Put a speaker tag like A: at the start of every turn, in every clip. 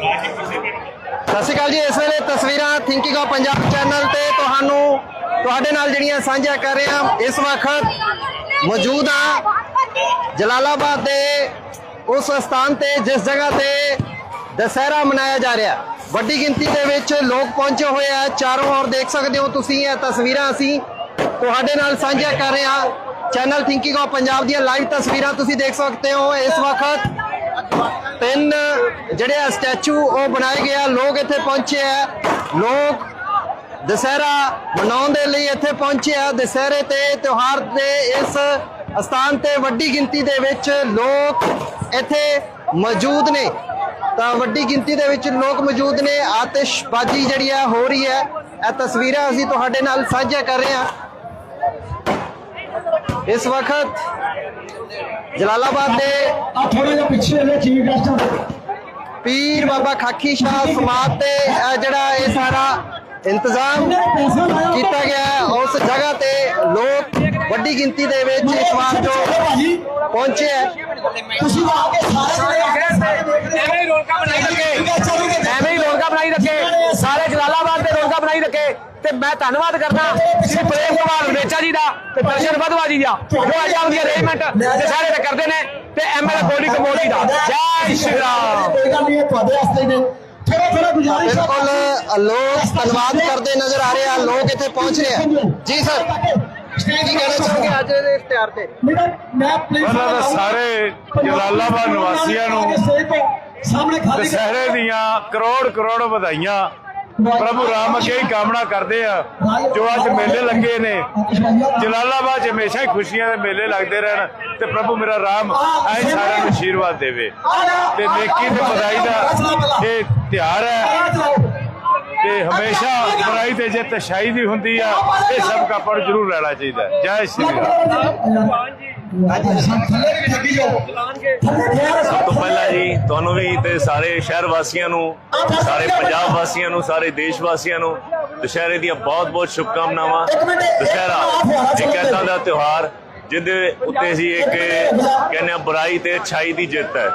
A: ਸਤਿ ਸ਼੍ਰੀ ਅਕਾਲ ਜੀ, ਇਸ ਵੇਲੇ ਤਸਵੀਰਾਂ ਥਿੰਕਿੰਗ ਆਫ ਪੰਜਾਬ ਚੈਨਲ ਤੇ ਤੁਹਾਨੂੰ ਤੁਹਾਡੇ ਨਾਲ ਜਿਹੜੀਆਂ ਸਾਂਝਾ ਕਰ ਰਹੇ ਹਾਂ, ਇਸ ਵਕਤ ਮੌਜੂਦ ਹਾਂ ਜਲਾਲਾਬਾਦ ਦੇ ਉਸ ਸਥਾਨ ਤੇ, ਜਿਸ ਜਗ੍ਹਾ ਤੇ ਦਸਹਿਰਾ ਮਨਾਇਆ ਜਾ ਰਿਹਾ। ਵੱਡੀ ਗਿਣਤੀ ਦੇ ਵਿੱਚ ਲੋਕ ਪਹੁੰਚੇ ਹੋਏ ਆ, ਚਾਰੋਂ ਔਰ ਦੇਖ ਸਕਦੇ ਹੋ ਤੁਸੀਂ ਇਹ ਤਸਵੀਰਾਂ ਅਸੀਂ ਤੁਹਾਡੇ ਨਾਲ ਸਾਂਝਾ ਕਰ ਰਹੇ ਹਾਂ। ਚੈਨਲ ਥਿੰਕਿੰਗ ਆਫ ਪੰਜਾਬ ਦੀਆਂ ਲਾਈਵ ਤਸਵੀਰਾਂ ਤੁਸੀਂ ਦੇਖ ਸਕਦੇ ਹੋ। ਇਸ ਵਕਤ ਤਿੰਨ ਜਿਹੜੇ ਆ ਸਟੈਚੂ ਉਹ ਬਣਾਏ ਗਏ ਆ, ਲੋਕ ਇੱਥੇ ਪਹੁੰਚੇ ਆ। ਲੋਕ ਦਸਹਿਰਾ ਮਨਾਉਣ ਦੇ ਲਈ ਇੱਥੇ ਪਹੁੰਚੇ ਆ। ਦਸਹਿਰੇ ਤੇ ਤਿਉਹਾਰ ਦੇ ਇਸ ਸਥਾਨ ਤੇ ਵੱਡੀ ਗਿਣਤੀ ਦੇ ਵਿੱਚ ਲੋਕ ਇੱਥੇ ਮੌਜੂਦ ਨੇ। ਤਾਂ ਵੱਡੀ ਗਿਣਤੀ ਦੇ ਵਿੱਚ ਲੋਕ ਮੌਜੂਦ ਨੇ। ਆਤਿਸ਼ਬਾਜ਼ੀ ਜਿਹੜੀ ਆ ਹੋ ਰਹੀ ਹੈ। ਇਹ ਤਸਵੀਰਾਂ ਅਸੀਂ ਤੁਹਾਡੇ ਨਾਲ ਸਾਂਝਾ ਕਰ ਰਹੇ ਹਾਂ। ਇਸ ਵਕਤ ਜਲਾਲਾਬਾਦ ਦੇ
B: ਆ ਥੋੜਾ ਜਿਹਾ ਪਿੱਛੇ ਜਾ ਚੀਫ ਗੈਸਟ
A: ਪੀਰ ਬਾਬਾ ਖਾਕੀ ਸ਼ਾਹ ਸਮਾਧ ਤੇ ਜਿਹੜਾ ਇਹ ਸਾਰਾ ਇੰਤਜ਼ਾਮ ਕੀਤਾ ਗਿਆ ਹੈ ਉਸ ਜਗ੍ਹਾ ਤੇ ਲੋਕ ਵੱਡੀ ਗਿਣਤੀ ਦੇ ਵਿੱਚ ਇਸ ਵਾਰ ਜੋ
B: ਭਾਜੀ।
A: ਪਹੁੰਚੇ ਹੈ।
B: ਤੁਸੀਂ ਆ ਕੇ ਸਾਰੇ
C: ਐਵੇਂ ਹੀ ਰੌਣਕਾਂ ਬਣਾਈ ਰੱਖੇ। ਐਵੇਂ ਹੀ ਰੌਣਕਾਂ ਬਣਾਈ ਰੱਖੇ। ਸਾਰੇ ਜਲਾਲਾਬਾਦ ਦੇ ਰੌਣਕਾਂ ਬਣਾਈ ਰੱਖੇ। ਤੇ ਮੈਂ ਧੰਨਵਾਦ ਕਰਦਾ ਸ੍ਰੀ ਪ੍ਰੇਮ ਕੁਮਾਰ ਵਡੇਚਾ ਜੀ ਦਾ ਤੇ ਦਰਸ਼ਨ ਵਧਵਾ ਜੀ ਦਾ। ਜੋ ਅੱਜ ਆਉਂਦੀ ਅਰੇਂਜਮੈਂਟ ਤੇ ਸਾਰੇ ਤੇ ਕਰਦੇ ਨੇ। ਤੇ ਐਮਐਲਏ ਗੋਲੀ ਕਮੋਲੀ ਦਾ। ਜੈ ਸ਼੍ਰੀ ਰਾਮ।
B: ਕੋਈ ਗੱਲ ਨਹੀਂ ਤੁਹਾਡੇ ਵਾਸਤੇ ਨੇ। ਥੋੜਾ ਥੋੜਾ ਗੁਜ਼ਾਰਿਸ਼ ਹੈ
A: ਬਿਲਕੁਲ ਲੋਕ ਧੰਨਵਾਦ ਕਰਦੇ ਨਜ਼ਰ ਆ ਰਹੇ ਆ। ਲੋਕ ਇੱਥੇ ਪਹੁੰਚ ਰਹੇ ਆ। ਜੀ ਸਰ। ਕੀ ਕਹਿਣਾ ਚਾਹੋਗੇ ਅੱਜ ਦੇ ਇਸ਼ਤਿਹਾਰ ਤੇ।
D: ਉਹਨਾਂ ਦਾ ਸਾਰੇ ਜਲਾਲਾਬਾਦ ਨਿਵਾਸੀਆਂ ਨੂੰ ਦਸ਼ਹਿਰੇ ਦੀਆਂ ਕਰੋੜ ਕਰੋੜ ਵਧਾਈਆਂ। ਪ੍ਰਭੂ ਰਾਮ ਅੱਗੇ ਹੀ ਕਾਮਨਾ ਕਰਦੇ ਆ ਜੋ ਅੱਜ ਮੇਲੇ ਲੱਗੇ ਨੇ। ਜਲਾਲਾਬਾਦ 'ਚ ਹਮੇਸ਼ਾ ਹੀ ਖੁਸ਼ੀਆਂ ਦੇ ਮੇਲੇ ਲੱਗਦੇ ਰਹਿਣ ਤੇ ਪ੍ਰਭੂ ਮੇਰਾ ਰਾਮ ਐ ਸਾਰਿਆਂ ਨੂੰ ਆਸ਼ੀਰਵਾਦ ਦੇਵੇ। ਤੇ ਨੇਕੀ ਤੇ ਵਧਾਈ ਦਾ ਇਹ ਤਿਉਹਾਰ ਹੈ। ਤੇ ਹਮੇਸ਼ਾ ਬੁਰਾਈ ਤੇ ਜਿੱਤ ਸ਼ਾਹੀ ਦੀ ਹੁੰਦੀ ਆ ਇਹ ਸਭ ਕਾ ਪਰ ਜ਼ਰੂਰ ਲੈਣਾ ਚਾਹੀਦਾ। ਜੈ ਸ਼੍ਰੀ ਰਾਮ।
E: ਸਭ ਤੋਂ ਪਹਿਲਾਂ ਜੀ ਤੁਹਾਨੂੰ ਵੀ ਤੇ ਸਾਰੇ ਸ਼ਹਿਰ ਵਾਸੀਆਂ ਨੂੰ ਸਾਰੇ ਪੰਜਾਬ ਵਾਸੀਆਂ ਨੂੰ ਸਾਰੇ ਦੇਸ਼ ਵਾਸੀਆਂ ਨੂੰ ਦੁਸ਼ਹਿਰੇ ਦੀਆਂ ਬਹੁਤ-ਬਹੁਤ ਸ਼ੁਭਕਾਮਨਾਵਾਂ। ਦੁਸ਼ਹਿਰਾ ਇੱਕ ਐਸਾ ਦਾ ਤਿਉਹਾਰ ਜਿਹਦੇ ਉੱਤੇ ਅਸੀਂ ਇੱਕ ਕਹਿੰਦੇ ਆ ਬੁਰਾਈ ਤੇ ਅੱਛਾਈ ਦੀ ਜਿੱਤ ਹੈ।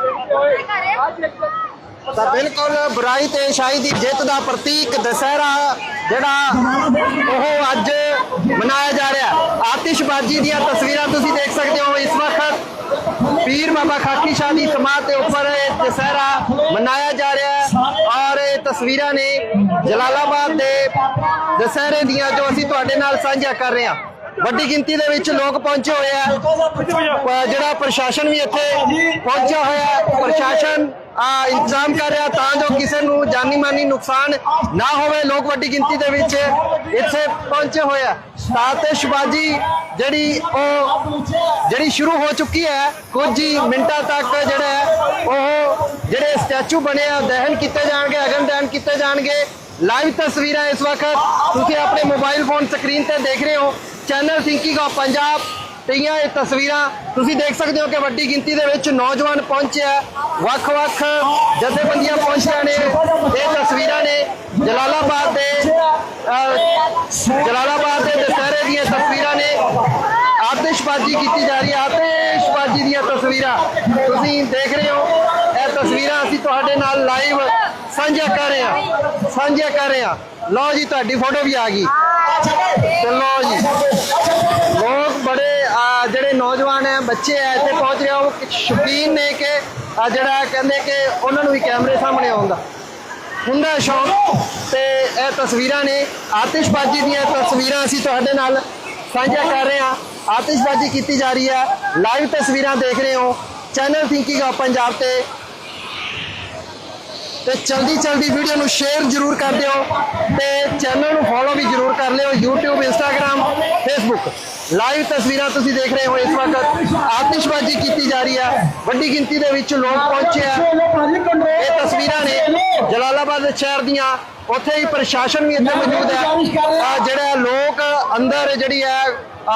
A: ਤਾਂ ਬਿਲਕੁਲ ਬੁਰਾਈ ਤੇ ਸ਼ਾਹੀ ਦੀ ਜਿੱਤ ਦਾ ਪ੍ਰਤੀਕ ਦਸਹਿਰਾ ਜਿਹੜਾ ਉਹ ਅੱਜ ਮਨਾਇਆ ਜਾ ਰਿਹਾ। ਆਤਿਸ਼ਬਾਜ਼ੀ ਦੀਆਂ ਤਸਵੀਰਾਂ ਤੁਸੀਂ ਦੇਖ ਸਕਦੇ ਹੋ। ਇਸ ਵਕਤ ਪੀਰ ਬਾਬਾ ਖਾਕੀ ਸ਼ਾਹ ਦੀ ਸਮਾਧ ਦੇ ਉੱਪਰ ਇਹ ਦਸਹਿਰਾ ਮਨਾਇਆ ਜਾ ਰਿਹਾ ਹੈ ਔਰ ਇਹ ਤਸਵੀਰਾਂ ਨੇ ਜਲਾਲਾਬਾਦ ਦੇ ਦਸਹਿਰੇ ਦੀਆਂ ਜੋ ਅਸੀਂ ਤੁਹਾਡੇ ਨਾਲ ਸਾਂਝਾ ਕਰ ਰਹੇ ਹਾਂ। ਵੱਡੀ ਗਿਣਤੀ ਦੇ ਵਿੱਚ ਲੋਕ ਪਹੁੰਚੇ ਹੋਏ ਆ। ਜਿਹੜਾ ਪ੍ਰਸ਼ਾਸਨ ਵੀ ਇੱਥੇ ਪਹੁੰਚਿਆ ਹੋਇਆ ਪ੍ਰਸ਼ਾਸਨ ਇੰਤਜ਼ਾਮ ਕਰ ਰਿਹਾ ਤਾਂ ਜੋ ਕਿਸੇ ਨੂੰ ਜਾਨੀ ਮਾਨੀ ਨੁਕਸਾਨ ਨਾ ਹੋਵੇ ਲੋਕ ਵੱਡੀ ਗਿਣਤੀ ਦੇ ਵਿੱਚ ਇੱਥੇ ਪਹੁੰਚੇ ਹੋਏ ਆ। ਤਾਤਿਸ਼ਬਾਜ਼ੀ ਜਿਹੜੀ ਉਹ, ਜਿਹੜੀ ਸ਼ੁਰੂ ਹੋ ਚੁੱਕੀ ਹੈ, ਕੁਝ ਹੀ ਮਿੰਟਾਂ ਤੱਕ ਜਿਹੜਾ ਉਹ ਜਿਹੜੇ ਸਟੈਚੂ ਬਣੇ ਆ, ਦਹਨ ਕੀਤੇ ਜਾਣਗੇ, ਅਗਨ ਦਹਨ ਕੀਤੇ ਜਾਣਗੇ। ਲਾਈਵ ਤਸਵੀਰਾਂ ਇਸ ਵਕਤ ਤੁਸੀਂ ਆਪਣੇ ਮੋਬਾਈਲ ਫੋਨ ਸਕਰੀਨ ਤੇ ਦੇਖ ਰਹੇ ਹੋ। Channel thinking of Punjab Teeyan ਇਹ ਤਸਵੀਰਾਂ। ਤੁਸੀਂ ਦੇਖ ਸਕਦੇ ਹੋ ਕਿ ਵੱਡੀ ਗਿਣਤੀ ਦੇ ਵਿੱਚ ਨੌਜਵਾਨ ਪਹੁੰਚਿਆ ਵੱਖ-ਵੱਖ ਜਥੇਬੰਦੀਆਂ ਪਹੁੰਚੀਆਂ ਨੇ ਇਹ ਤਸਵੀਰਾਂ ਨੇ। ਜਲਾਲਾਬਾਦ ਦੇ ਜਲਾਲਾਬਾਦ ਦੇ ਦਸਹਿਰੇ ਦੀਆਂ ਤਸਵੀਰਾਂ ਨੇ। ਆਤਿਸ਼ਬਾਜ਼ੀ ਕੀਤੀ ਜਾ ਰਹੀ ਹੈ। ਆਤਿਸ਼ਬਾਜ਼ੀ ਦੀਆਂ ਤਸਵੀਰਾਂ ਤੁਸੀਂ ਦੇਖ ਰਹੇ ਹੋ। ਇਹ ਤਸਵੀਰਾਂ ਅਸੀਂ ਤੁਹਾਡੇ ਨਾਲ ਲਾਈਵ ਸਾਂਝਾ ਕਰ ਰਹੇ ਹਾਂ। ਸਾਂਝਾ ਕਰ ਰਹੇ ਹਾਂ। ਲਓ ਜੀ, ਤੁਹਾਡੀ ਫੋਟੋ ਵੀ ਆ ਗਈ। ਤੇ ਲਓ ਜੀ। ਨੌਜਵਾਨ ਹੈ ਬੱਚੇ ਹੈ ਇੱਥੇ ਪਹੁੰਚ ਰਹੇ ਆ, ਉਹ ਸ਼ੌਕੀਨ ਨੇ ਕਿ ਜਿਹੜਾ ਕਹਿੰਦੇ ਕਿ ਉਹਨਾਂ ਨੂੰ ਵੀ ਕੈਮਰੇ ਸਾਹਮਣੇ ਆਉਣ ਦਾ। ਹੁੰਦਾ ਸ਼ੌਕ ਤੇ ਇਹ ਤਸਵੀਰਾਂ ਨੇ। ਆਤਿਸ਼ਬਾਜ਼ੀ ਦੀਆਂ ਤਸਵੀਰਾਂ ਅਸੀਂ ਤੁਹਾਡੇ ਨਾਲ ਸਾਂਝਾ ਕਰ ਰਹੇ ਹਾਂ। ਆਤਿਸ਼ਬਾਜ਼ੀ ਕੀਤੀ ਜਾ ਰਹੀ ਹੈ। ਲਾਈਵ ਤਸਵੀਰਾਂ ਦੇਖ ਰਹੇ ਹੋ। ਚੈਨਲ ਥਿੰਕਿੰਗ ਆਫ ਪੰਜਾਬ ਤੇ ਤੇ ਜਲਦੀ ਚਲਦੀ ਵੀਡੀਓ ਨੂੰ ਸ਼ੇਅਰ ਜਰੂਰ ਕਰ ਦਿਓ ਤੇ ਚੈਨਲ ਨੂੰ ਫੋਲੋ ਵੀ ਜਰੂਰ ਕਰ ਲਿਓ, YouTube, Instagram, Facebook ਲਾਈਵ ਤਸਵੀਰਾਂ ਤੁਸੀਂ ਦੇਖ ਰਹੇ ਹੋ ਇਸ ਵਕਤ। ਆਤਿਸ਼ਬਾਜ਼ੀ ਕੀਤੀ ਜਾ ਰਹੀ ਹੈ। ਵੱਡੀ ਗਿਣਤੀ ਦੇ ਵਿੱਚ ਲੋਕ ਪਹੁੰਚੇ ਆ। ਇਹ ਤਸਵੀਰਾਂ ਨੇ ਜਲਾਲਾਬਾਦ ਸ਼ਹਿਰ ਦੀਆਂ। ਉੱਥੇ ਹੀ ਪ੍ਰਸ਼ਾਸਨ ਵੀ ਇੱਥੇ ਮੌਜੂਦ ਹੈ। ਜਿਹੜਾ ਲੋਕ ਅੰਦਰ ਜਿਹੜੀ ਹੈ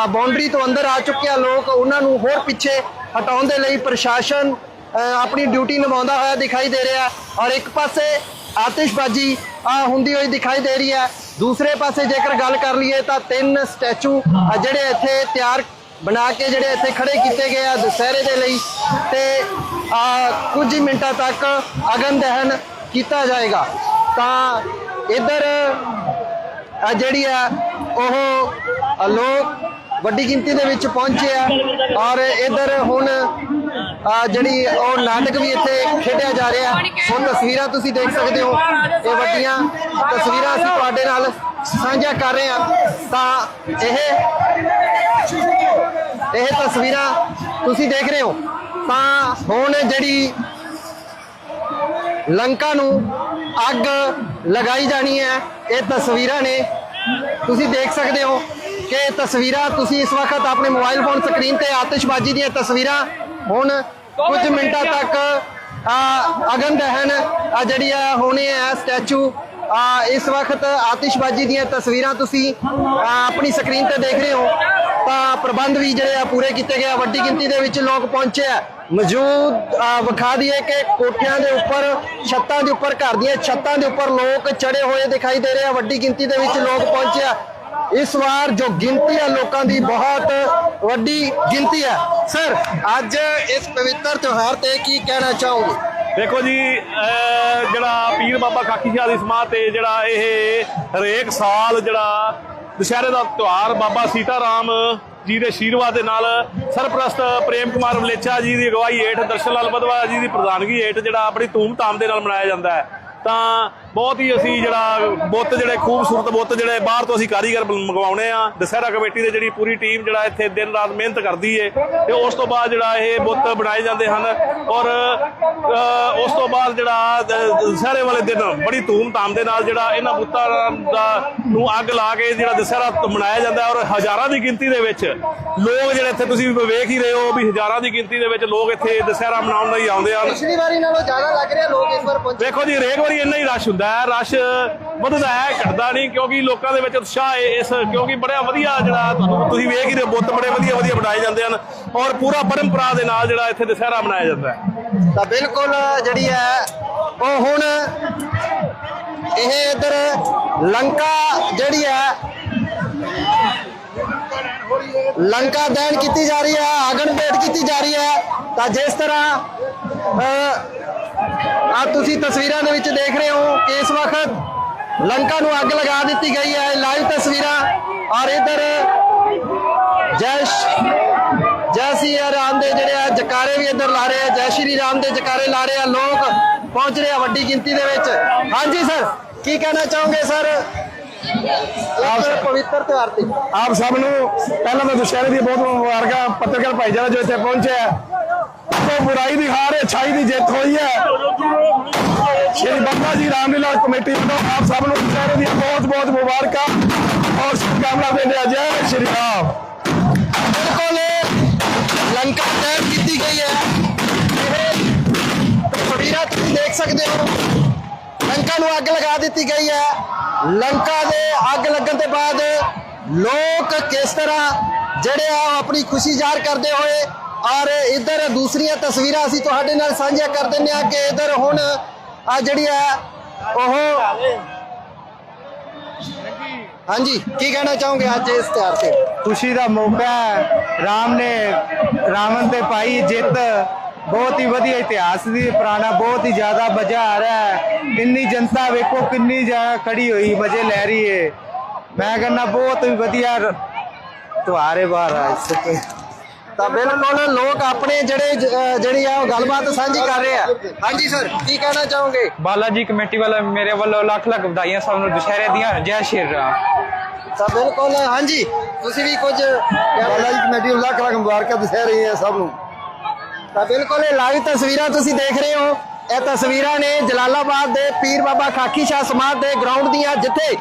A: ਬਾਉਂਡਰੀ ਤੋਂ ਅੰਦਰ ਆ ਚੁੱਕੇ ਆ ਲੋਕ। ਉਹਨਾਂ ਨੂੰ ਹੋਰ ਪਿੱਛੇ ਹਟਾਉਣ ਦੇ ਲਈ ਪ੍ਰਸ਼ਾਸਨ ਆਪਣੀ ਡਿਊਟੀ ਨਿਭਾਉਂਦਾ ਹੋਇਆ ਦਿਖਾਈ ਦੇ ਰਿਹਾ ਔਰ ਇੱਕ ਪਾਸੇ ਆਤਿਸ਼ਬਾਜ਼ੀ ਹੁੰਦੀ ਹੋਈ ਦਿਖਾਈ ਦੇ ਰਹੀ ਹੈ। ਦੂਸਰੇ ਪਾਸੇ ਜੇਕਰ ਗੱਲ ਕਰ ਲਈਏ ਤਾਂ ਤਿੰਨ ਸਟੈਚੂ ਜਿਹੜੇ ਇੱਥੇ ਤਿਆਰ ਬਣਾ ਕੇ ਜਿਹੜੇ ਇੱਥੇ ਖੜੇ ਕੀਤੇ ਗਏ ਆ ਦੁਸਹਿਰੇ ਦੇ ਲਈ। ਤੇ ਕੁਝ ਹੀ ਮਿੰਟਾਂ ਤੱਕ ਅਗਨ ਦਹਨ ਕੀਤਾ ਜਾਏਗਾ। ਤਾਂ ਇੱਧਰ ਜਿਹੜੀ ਆ, ਉਹ ਲੋਕ ਵੱਡੀ ਗਿਣਤੀ ਦੇ ਵਿੱਚ ਪਹੁੰਚੇ ਆ। ਔਰ ਇੱਧਰ ਹੁਣ ਜਿਹੜੀ ਉਹ ਨਾਟਕ ਵੀ ਇੱਥੇ ਖੇਡਿਆ ਜਾ ਰਿਹਾ। ਉਹ ਤਸਵੀਰਾਂ ਤੁਸੀਂ ਦੇਖ ਸਕਦੇ ਹੋ, ਇਹ ਵੱਡੀਆਂ ਤਸਵੀਰਾਂ ਅਸੀਂ ਤੁਹਾਡੇ ਨਾਲ ਸਾਂਝਾ ਕਰ ਰਹੇ ਹਾਂ। ਤਾਂ ਇਹ ਇਹ ਤਸਵੀਰਾਂ ਤੁਸੀਂ ਦੇਖ ਰਹੇ ਹੋ। ਤਾਂ ਹੁਣ ਜਿਹੜੀ ਲੰਕਾ ਨੂੰ ਅੱਗ ਲਗਾਈ ਜਾਣੀ ਹੈ, ਇਹ ਤਸਵੀਰਾਂ ਨੇ। ਤੁਸੀਂ ਦੇਖ ਸਕਦੇ ਹੋ ਕਿ ਤਸਵੀਰਾਂ ਤੁਸੀਂ ਇਸ ਵਕਤ ਆਪਣੇ ਮੋਬਾਈਲ ਫੋਨ ਸਕਰੀਨ ਤੇ ਆਤਿਸ਼ਬਾਜ਼ੀ ਦੀਆਂ ਤਸਵੀਰਾਂ ਹੁਣ ਕੁਝ ਮਿੰਟਾਂ ਤੱਕ ਆ ਅਗਨ ਦਹਨ ਆ ਜਿਹੜੀ ਆ ਹੋਣੀ ਹੈ ਸਟੈਚੂ ਆ ਇਸ ਵਕਤ ਆਤਿਸ਼ਬਾਜ਼ੀ ਦੀਆਂ ਤਸਵੀਰਾਂ ਤੁਸੀਂ ਆਪਣੀ ਸਕਰੀਨ ਤੇ ਦੇਖ ਰਹੇ ਹੋ। ਤਾਂ ਪ੍ਰਬੰਧ ਵੀ ਜਿਹੜੇ ਆ ਪੂਰੇ ਕੀਤੇ ਗਏ ਆ ਵੱਡੀ ਗਿਣਤੀ ਦੇ ਵਿੱਚ ਲੋਕ ਪਹੁੰਚੇ ਆ। ਮੌਜੂਦ ਵਿਖਾ ਦਈਏ ਕਿ ਕੋਠਿਆਂ ਦੇ ਉੱਪਰ ਛੱਤਾਂ ਦੇ ਉੱਪਰ ਘਰ ਦੀਆਂ ਛੱਤਾਂ ਦੇ ਉੱਪਰ ਲੋਕ ਚੜੇ ਹੋਏ ਦਿਖਾਈ ਦੇ ਰਹੇ ਆ। ਵੱਡੀ ਗਿਣਤੀ ਦੇ ਵਿੱਚ ਲੋਕ ਪਹੁੰਚੇ ਆ। ਇਸ ਵਾਰ ਜੋ ਗਿਣਤੀ ਹੈ ਲੋਕਾਂ ਦੀ ਬਹੁਤ ਵੱਡੀ ਗਿਣਤੀ ਹੈ ਸਰ, ਅੱਜ ਇਸ ਪਵਿੱਤਰ ਤਿਉਹਾਰ ਤੇ ਕੀ ਕਹਿਣਾ ਚਾਹੋਗੇ?
E: ਦੇਖੋ ਜੀ ਜਿਹੜਾ ਪੀਰ ਬਾਬਾ ਖਾਕੀ ਸ਼ਾਹ ਦੀ ਸਮਾਧ ਤੇ ਜਿਹੜਾ ਇਹ ਹਰੇਕ ਸਾਲ ਜਿਹੜਾ ਦੁਸ਼ਹਿਰੇ ਦਾ ਤਿਉਹਾਰ ਬਾਬਾ ਸੀਤਾ ਰਾਮ ਜੀ ਦੇ ਆਸ਼ੀਰਵਾਦ ਦੇ ਨਾਲ ਸਰਪ੍ਰਸਤ ਪ੍ਰੇਮ ਕੁਮਾਰ ਮਲੇਚਾ ਜੀ ਦੀ ਅਗਵਾਈ ਹੇਠ ਦਰਸ਼ਨ ਲਾਲ ਬਦਵਾ ਜੀ ਦੀ ਪ੍ਰਧਾਨਗੀ ਹੇਠ ਜਿਹੜਾ ਬੜੀ ਧੂਮ-ਧਾਮ ਦੇ ਨਾਲ ਮਨਾਇਆ ਜਾਂਦਾ ਹੈ। ਤਾਂ ਬਹੁਤ ਹੀ ਅਸੀਂ ਜਿਹੜਾ ਬੁੱਤ ਜਿਹੜੇ ਖੂਬਸੂਰਤ ਬੁੱਤ ਜਿਹੜੇ ਬਾਹਰ ਤੋਂ ਅਸੀਂ ਕਾਰੀਗਰ ਮੰਗਵਾਉਣੇ ਆ। ਦਸਹਿਰਾ ਕਮੇਟੀ ਦੇ ਜਿਹੜੀ ਪੂਰੀ ਟੀਮ ਜਿਹੜਾ ਇੱਥੇ ਦਿਨ ਰਾਤ ਮਿਹਨਤ ਕਰਦੀ ਏ ਤੇ ਉਸ ਤੋਂ ਬਾਅਦ ਜਿਹੜਾ ਇਹ ਬੁੱਤ ਬਣਾਏ ਜਾਂਦੇ ਹਨ ਔਰ ਉਸ ਤੋਂ ਬਾਅਦ ਜਿਹੜਾ ਦਸਹਿਰੇ ਵਾਲੇ ਦਿਨ ਬੜੀ ਧੂਮ-ਧਾਮ ਦੇ ਨਾਲ ਜਿਹੜਾ ਇਹਨਾਂ ਬੁੱਤਾਂ ਦਾ ਨੂੰ ਅੱਗ ਲਾ ਕੇ ਜਿਹੜਾ ਦਸਹਿਰਾ ਮਨਾਇਆ ਜਾਂਦਾ ਔਰ ਹਜ਼ਾਰਾਂ ਦੀ ਗਿਣਤੀ ਦੇ ਵਿੱਚ ਲੋਕ ਜਿਹੜੇ ਇੱਥੇ ਤੁਸੀਂ ਵੇਖ ਹੀ ਰਹੇ ਹੋ ਵੀ ਹਜ਼ਾਰਾਂ ਦੀ ਗਿਣਤੀ ਦੇ ਵਿੱਚ ਲੋਕ ਇੱਥੇ ਦਸਹਿਰਾ ਮਨਾਉਣ ਲਈ ਆਉਂਦੇ ਹਨ।
A: ਪਿਛਲੀ ਵਾਰੀ ਨਾਲੋਂ ਜ਼ਿਆਦਾ ਲੱਗ ਰਿਹਾ ਲੋਕ ਇਸ ਵਾਰ ਪਹੁੰਚੇ।
E: ਦੇਖੋ ਜੀ ਹਰੇਕ ਵਾਰੀ ਇੰਨਾ ਹੀ ਰਸ਼ ਹੁੰਦਾ ਹੈ, ਰਸ਼ ਵੱਧਦਾ ਹੈ, ਘਟਦਾ ਨਹੀਂ, ਕਿਉਂਕਿ ਲੋਕਾਂ ਦੇ ਵਿੱਚ ਉਤਸ਼ਾਹ ਹੈ ਇਸ, ਕਿਉਂਕਿ ਬੜਾ ਵਧੀਆ ਜਿਹੜਾ ਤੁਹਾਨੂੰ ਤੁਸੀਂ ਵੇਖ ਹੀ ਰਹੇ ਬੁੱਤ ਬੜੇ ਵਧੀਆ ਵਧੀਆ ਬਣਾਏ ਜਾਂਦੇ ਹਨ ਔਰ ਪੂਰਾ ਪਰੰਪਰਾ ਦੇ ਨਾਲ ਜਿਹੜਾ ਇੱਥੇ ਦੁਸਹਿਰਾ ਮਨਾਇਆ ਜਾਂਦਾ ਹੈ।
A: ਤਾਂ ਬਿਲਕੁਲ ਜਿਹੜੀ ਹੈ, ਉਹ ਹੁਣ ਇਹ ਇਧਰ ਲੰਕਾ ਜਿਹੜੀ ਹੈ, ਲੰਕਾ ਦਹਨ ਕੀਤੀ ਜਾ ਰਹੀ ਹੈ ਆਗਨ ਭੇਟ ਕੀਤੀ ਜਾ ਰਹੀ ਹੈ। ਤਾਂ ਜਿਸ ਤਰ੍ਹਾਂ ਆ ਤੁਸੀਂ ਤਸਵੀਰਾਂ ਦੇ ਵਿੱਚ ਦੇਖ ਰਹੇ ਹੋ ਕਿ ਇਸ ਵਕਤ ਲੰਕਾ ਨੂੰ ਅੱਗ ਲਗਾ ਦਿੱਤੀ ਗਈ ਹੈ, ਲਾਈਵ ਤਸਵੀਰਾਂ। ਔਰ ਇਧਰ ਜੈ ਜੈ ਸ਼੍ਰੀ ਰਾਮ ਦੇ ਜਿਹੜੇ ਆ ਜਕਾਰੇ ਵੀ ਇੱਧਰ ਲਾ ਰਹੇ ਆ, ਜੈ ਸ਼੍ਰੀ ਰਾਮ ਦੇ ਜਕਾਰੇ ਲਾ ਰਹੇ ਆ, ਲੋਕ ਪਹੁੰਚ ਰਹੇ ਆ ਵੱਡੀ ਗਿਣਤੀ ਦੇ ਵਿੱਚ। ਹਾਂਜੀ ਸਰ, ਕੀ ਕਹਿਣਾ ਚਾਹੋਗੇ ਸਰ? ਆਪ ਪਵਿੱਤਰ ਤਿਉਹਾਰ ਤੇ।
C: ਆਪ ਸਭ ਨੂੰ ਪਹਿਲਾਂ ਤਾਂ ਦੁਸ਼ਹਿਰੇ ਦੀ ਬਹੁਤ ਮੁਬਾਰਕਾਂ, ਪੱਤਰਕਾਰ ਭਾਈਚਾਰਾ ਜੋ ਇੱਥੇ ਪਹੁੰਚਿਆ ਤੋਂ ਬੁਰਾਈ ਦੀ ਹਾਰ ਅੱਛਾਈ ਦੀ ਜਿੱਤ ਹੋਈ ਹੈ। ਸ਼੍ਰੀ ਬਾਬਾ ਜੀ, ਰਾਮਲੀਲਾ ਕਮੇਟੀ ਵੱਲੋਂ ਆਪ ਸਭ ਨੂੰ ਦੁਸ਼ਹਿਰੇ ਦੀਆਂ ਬਹੁਤ ਬਹੁਤ ਮੁਬਾਰਕਾਂ ਔਰ ਸ਼ੁਭਕਾਮਨਾ ਦਿੰਦੇ ਆ। ਜੈ ਸ਼੍ਰੀ ਰਾਮ।
A: ਬਿਲਕੁਲ, ਲੰਕਾ ਦਹਨ ਕੀਤੀ ਗਈ ਹੈ। ਇਹ ਤਸਵੀਰਾਂ ਤੁਸੀਂ ਦੇਖ ਸਕਦੇ ਹੋ। ਲੰਕਾ ਨੂੰ ਅੱਗ ਲਗਾ ਦਿੱਤੀ ਗਈ ਹੈ। ਲੰਕਾ ਦੇ ਅੱਗ ਲੱਗਣ ਤੋਂ ਬਾਅਦ ਲੋਕ ਕਿਸ ਤਰ੍ਹਾਂ ਜਿਹੜੇ ਆ ਉਹ ਆਪਣੀ ਖੁਸ਼ੀ ਜ਼ਾਹਰ ਕਰਦੇ ਹੋਏ ਔਰ ਇੱਧਰ ਦੂਸਰੀਆਂ ਤਸਵੀਰਾਂ ਅਸੀਂ ਤੁਹਾਡੇ ਨਾਲ ਸਾਂਝਾ ਕਰ ਦਿੰਦੇ ਆ ਕਿ ਇੱਧਰ ਹੁਣ ਆ ਜਿਹੜੀ ਆ, ਉਹ ਹਾਂਜੀ, ਕੀ ਕਹਿਣਾ ਚਾਹੋਗੇ ਅੱਜ ਇਸ ਤਿਉਹਾਰ ਤੇ?
C: ਖੁਸ਼ੀ ਦਾ ਮੌਕਾ ਹੈ। ਰਾਮ ਨੇ ਰਾਵਣ ਤੇ ਪਾਈ ਜਿੱਤ। ਬਹੁਤ ਹੀ ਵਧੀਆ ਇਤਿਹਾਸ ਦੀ ਪੁਰਾਣਾ, ਬਹੁਤ ਹੀ ਜ਼ਿਆਦਾ ਮਜ਼ਾ ਆ ਰਿਹਾ ਹੈ। ਕਿੰਨੀ ਜਨਤਾ ਵੇਖੋ, ਕਿੰਨੀ ਜ਼ਿਆਦਾ ਖੜੀ ਹੋਈ, ਮਜ਼ੇ ਲੈ ਰਹੀ ਹੈ ਮੈਂ ਕਹਿੰਦਾ ਬਹੁਤ ਹੀ ਵਧੀਆ ਰ- ਤਿਉਹਾਰ ਹੈ ਬਾਹਰ ਆ, ਇਸ ਤੇ।
A: ਤਾਂ ਬਿਲਕੁਲ ਲੋਕ ਆਪਣੇ ਜਿਹੜੇ ਜ- ਜਿਹੜੀ ਆ ਉਹ ਗੱਲਬਾਤ ਸਾਂਝੀ ਕਰ ਰਹੇ ਆ। ਹਾਂਜੀ ਸਰ ਕੀ ਕਹਿਣਾ ਚਾਹੋਗੇ?
F: ਬਾਲਾਜੀ ਕਮੇਟੀ ਵੱਲੋਂ ਮੇਰੇ ਵੱਲੋਂ ਲੱਖ ਲੱਖ ਵਧਾਈਆਂ ਸਭ ਨੂੰ ਦੁਸ਼ਹਿਰੇ ਦੀਆਂ। ਜੈ ਸ਼੍ਰੀ ਰਾਮ।
A: ਤਾਂ ਬਿਲਕੁਲ ਹਾਂਜੀ ਤੁਸੀਂ ਵੀ ਕੁਝ ਬਾਲਾ ਜੀ ਕਮੇਟੀ ਨੂੰ ਲੱਖ ਲੱਖ ਮੁਬਾਰਕਾਂ ਦੱਸਿਆ ਰਹੀ ਹੈ ਸਭ ਨੂੰ। ਤਾਂ ਬਿਲਕੁਲ ਇਹ ਲਾਈਵ ਤਸਵੀਰਾਂ ਤੁਸੀਂ ਦੇਖ ਰਹੇ ਹੋ। ਇਹ ਤਸਵੀਰਾਂ ਨੇ ਜਲਾਲਾਬਾਦ ਦੇ ਪੀਰ ਬਾਬਾ ਖਾਕੀ ਸ਼ਾਹ ਸਮਾਧ ਦੇ ਗਰਾਊਂਡ ਦੀਆਂ ਜਿੱਥੇ